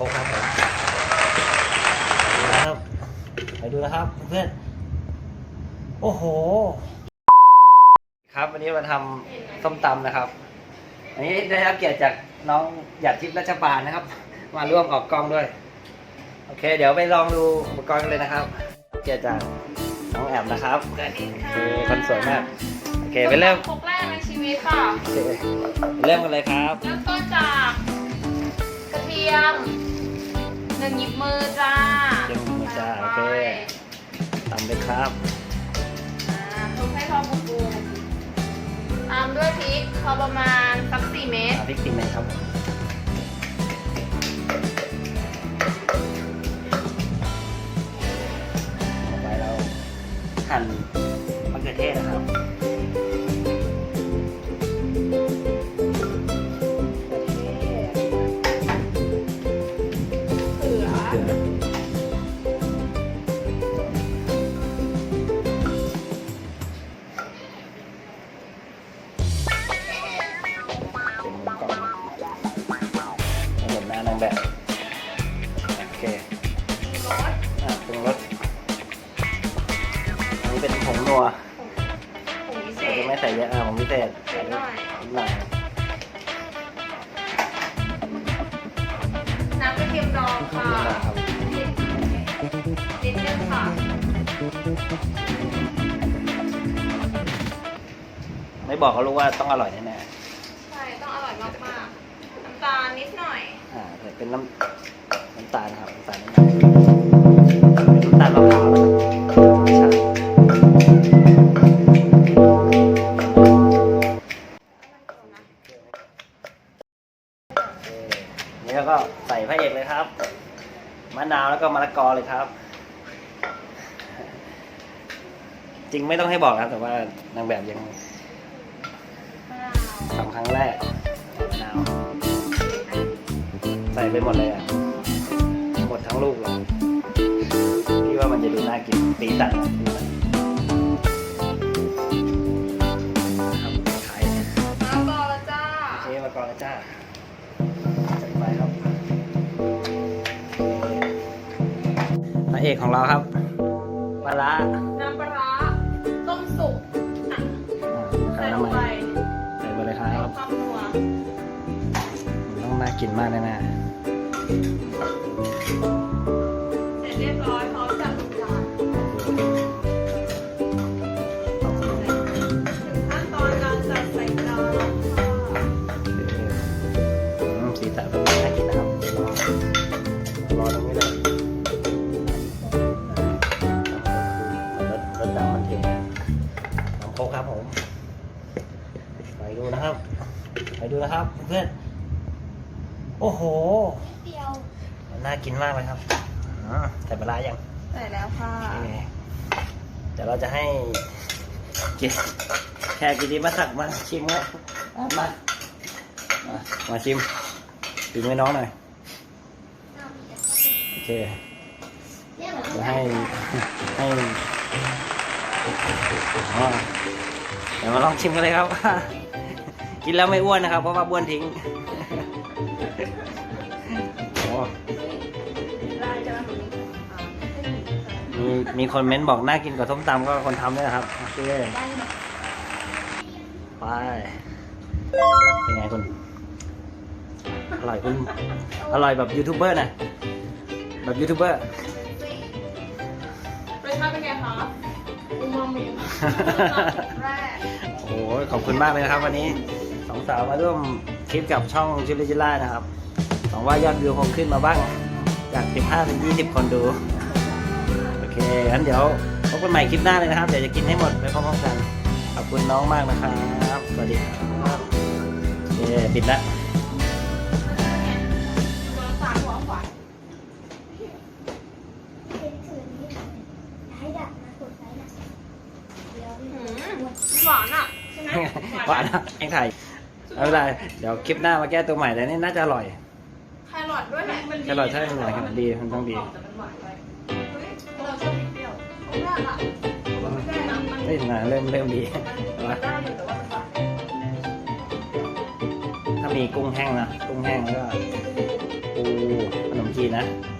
ครกครับผมดูนะครับไปดูนะครับเพื่อนโอ้โห ครับวันนี้มาทำส้มตำนะครับ อันนี้ได้รับเกียรติจากน้องหยาดทิพย์รัชบาลนะครับ มาร่วมออกกล้องด้วย โอเค เดี๋ยวไปลองดูอุปกรณ์กันเลยนะครับ เกียรติจากน้องแอมนะครับสวัสดีโอค่ะเคคนสวยมาก โอเคไปเริ่มครกแรกในชีวิตค่ะโอเคเริ่มกันเลยครับ เริ่มต้นจากกระเทียม หนึ่งหยิบมือจ้าเจียมมือจ้าโอเคตำเลยครับอ่าคลุกให้พอฟูฟูตามด้วยพริกพอประมาณสักสี่เม็ดเอาพริกตีเมนครับผมต่อไปเราหั่นมะเขือเทศนะครับ งรสอันนี้เป็นผงนัวผงพิเศเราษจะไม่ใส่เยอะอะผงพิเศษเล็กหน่อยนิดหน่อยน้ำกระเทียมดองค่ะนิดหน่อยครับนิดนึงค่ะไม่บอกเขารู้ว่าต้องอร่อยแน่ใช่ต้องอร่อยมากๆน้ำตาลนิดหน่อย ๆอ่าแต่เป็นน้ำน้ำตาลครับน้ำตาลนิด ก็มะละกอเลยครับ จริงไม่ต้องให้บอกครับ แต่ว่านางแบบยังสองครั้งแรกมะนาวใส่ไปหมดเลยอะ หมดทั้งลูกเลยพี่ว่ามันจะดูน่ากินตีตันะตีตัน ระเอกของเราครับปลาร้าน้ำปลาร้าต้มสุกอะอ่าใส่ใส่ลลงงไปไปใส่ไปเลยคใส่รับความนัวมันต้องน่ากินมากแน่เสร็จเรียบร้อยพร้อม ดูนะครับ ไปดูนะครับเพื่อนโอ้โห เดียวมันน่ากินมากเลยครับอ่าใส่ปลาร้ายังใส่แล้วค่ะโอเคเดี๋ยวเราจะให้กินแขกกินดีมาสั่งมาชิมครับอะมาอะมาชิมถึงมือน้องหน่อย โอเคเดี๋ยวให้ให้อ๋อเดี๋ยวมาลองชิมกันเลยครับ กินแล้วไม่อ้วนนะครับเพราะว่าบ้วนทิ้งโอ้มีมีคนเม้นบอกน่ากินกว่าส้มตำก็คนทำด้วยนะครับโอเคไปเป็นไงคุณอร่อยคุณอร่อยแบบยูทูบเบอร์นะแบบยูทูบเบอร์รสชาติเป็นไงคะอูมามิแรกโอ้โหขอบคุณมากเลยนะครับวันนี้ สองสาวมาร่วมคลิปกับช่องชิลิจิล่านะครับหวังว่ายอดวิวคงขึ้นมาบ้าง จาก 15ถึง20 คนดู โอเคงั้นเดี๋ยวพบกันใหม่คลิปหน้าเลยนะครับ เดี๋ยวจะกินให้หมดไปพร้อมๆกัน ขอบคุณน้องมากนะครับ สวัสดีครับโอเคปิดละตัวสามหัวขวานให้ดักนะกดไว้นะเดี๋ยวหืมหวานอะใช่ไหมหวานนะเองถ่าย ไม่เป็นไรเดี๋ยวคลิปหน้ามาแก้ตัวใหม่แต่นี่น่าจะอร่อย แครอทด้วยแหละมันแครอทใช่ไหมครับดีมันต้องดีเฮ้ยเราชอบพริกเปรี้ยวเอาได้ละมันไม่ได้นะมันเฮ้ยนะเริ่มเริ่มดีเอามัละนได้อยู่แต่ว่ามันหวานถ้ามีกุ้งแห้งนะ กุ้งแห้งแล้วก็ปูขนมจีนทีนะเ